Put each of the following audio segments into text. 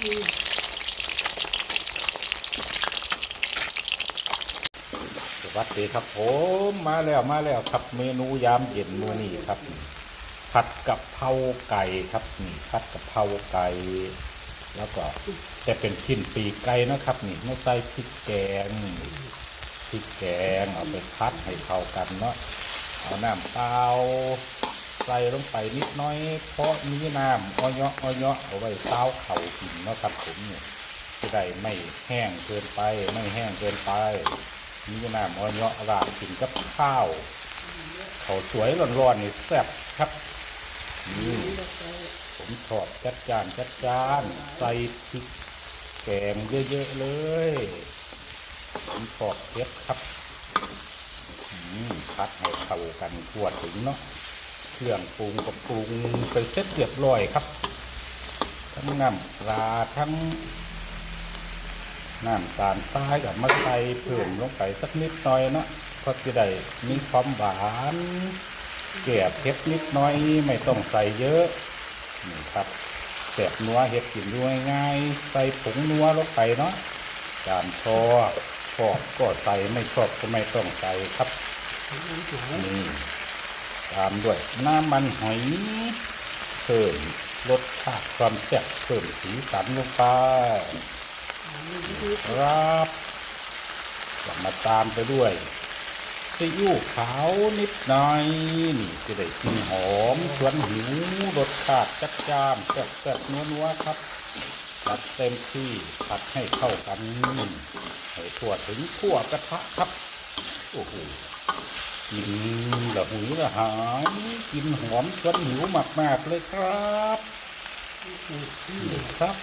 สวัสดีครับผมมาแล้วมาแล้วครับเมนูยามเย็นมื้อนี้ครับ ผัดกะเพราไก่ครับนี่ผัดกะเพราไก่ แล้วก็จะเป็นชิ้นปีกไก่นะครับ นี่ไม่ใส่พริกแกงพริกแกงเอาไปพัดให้เข้ากันเนาะเอาน้ำเปล่า ใส่ลงไปนิดน้อย เพราะมีน้ำอ้อยเนาะอ้อยเนาะเอาไว้เต้าเข่ากินเนาะครับผมเนี่ยจะได้ไม่แห้งเกินไปไม่แห้งเกินไปมีน้ำอ้อยเนาะราดกินกับข้าวเขาสวยร้อนๆนี่แซ่บครับนี่ผมชอบจัดจานจัดจานใส่พริกแกงเยอะๆเลยผมชอบเผ็ดครับอืมพัดให้เข้ากันทั่วถึงเนาะ รื่องปรุงก็ปรุงไปเสร็จเรียบร้อยครับ ทั้งน้ำปลาทั้งน้ำตาลทรายกับมะไข่เพิ่มลงไปสักนิดหน่อยเนาะก็จะได้มีความหวานแก่เผ็ดนิดหน้อยไม่ต้องใส่เยอะนี่ครับแสบนัวเห็ดกินด้วยง่ายใส่ผงนัวลงไปเนาะตามชอชอบก็ใส่ไม่ชอบก็ไม่ต้องใส่ครับนี่ ตามด้วยน้ำมันหอยเพิ่มรสชาติความแซ่บเพิ่มสีสันลงไปครับก็มาตามไปด้วยซีอิ๊วขาวนิดหน่อยนี่จะได้กลิ่นหอมชวนหิวรสชาติจัดจ้านแซ่บๆนัวๆครับจัดเต็มที่ผัดให้เข้ากันให้ทั่วถึงทั่วกระทะครับโอ้โห กินละหุยละหายกินหอมชวนหิวมากๆเลยครับนี่ครับ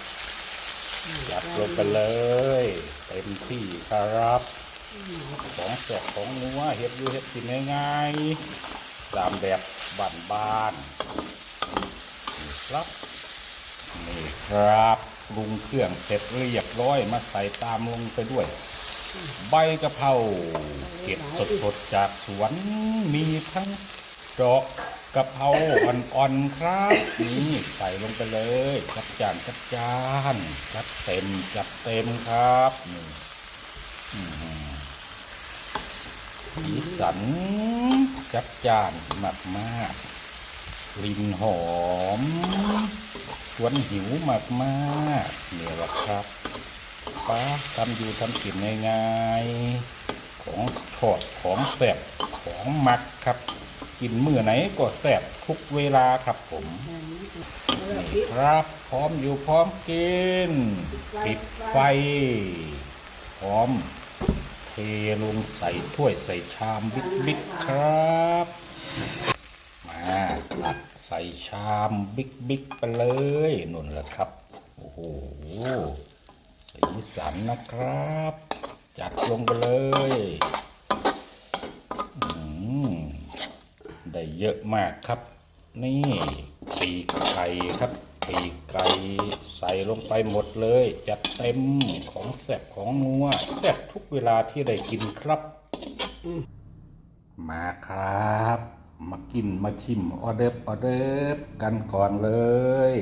จัดลงไปเลย เต็มที่ครับของแสบของนัวเห็ดอยู่เห็ดกินง่ายๆตามแบบบ้านๆนี่ครับนี่ครับปรุงเครื่องเสร็จเรียบร้อยมาใส่ตามลงไปด้วย ใบกะเพราเก็บสดๆจากสวนมีทั้งดอกกะเพราอ่อนๆครับนี่ใส่ลงไปเลยจัดจานจัดจานจัดเต็มจัดเต็มครับนี่สีสันจัดจานมากมากๆกลิ่นหอมชวนหิวมากมากๆเนี่ยแหละครับ ป้าทำอยู่ทำกินง่ายๆของทอดของแซ่บของมักครับ กินมือไหนก็แซ่บทุกเวลาครับผมนี่ครับพร้อมอยู่พร้อมกิน ปิดไฟ พร้อม เทลงใส่ถ้วยใส่ชามบิ๊กบิ๊กครับ มาตักใส่ชามบิ๊กบิ๊กไปเลยนุ่นแหละครับ โอ้โห สีสันนะครับ จัดลงไปเลยได้เยอะมากครับ นี่ปีกไก่ครับ ปีกไก่ใส่ลงไปหมดเลย จัดเต็มของแซ่บของนัวแซ่บทุกเวลาที่ได้กินครับ มาครับ มากินมาชิมออเดิร์ออเดิร์กันก่อนเลย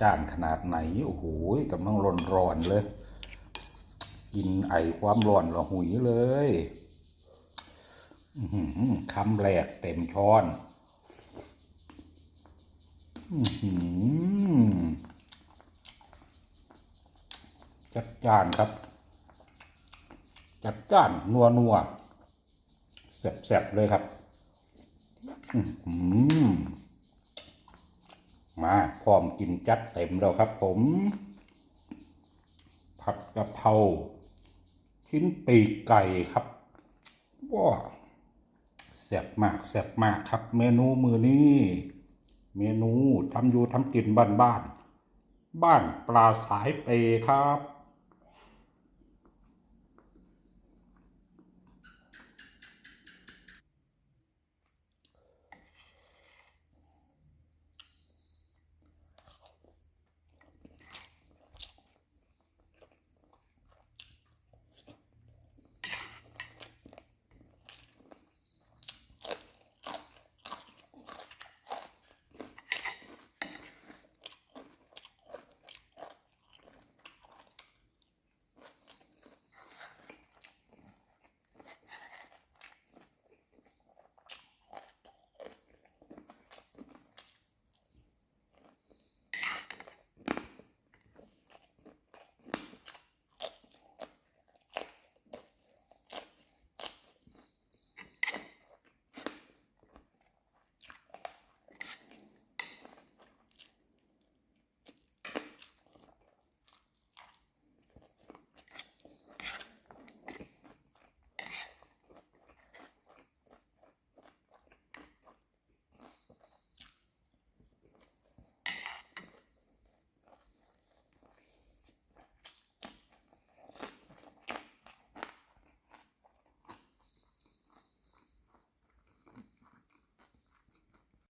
จ้านขนาดไหน โอ้โหกำลังร้อนร้อนเลย กินไอความร้อนละหุยเลยคำแรกเต็มช้อนจัดจ้านครับ จัดจ้านนัวนัวแซ่บๆเลยครับ อื้อหือ มาพร้อมกินจัดเต็มแล้วครับผม ผัดกะเพราชิ้นปีกไก่ครับว้าแซ่บมากแซ่บมากครับ เมนูมือนี้ เมนูทำอยู่ทำกินบ้านบ้าน บ้านปลาสายเปครับ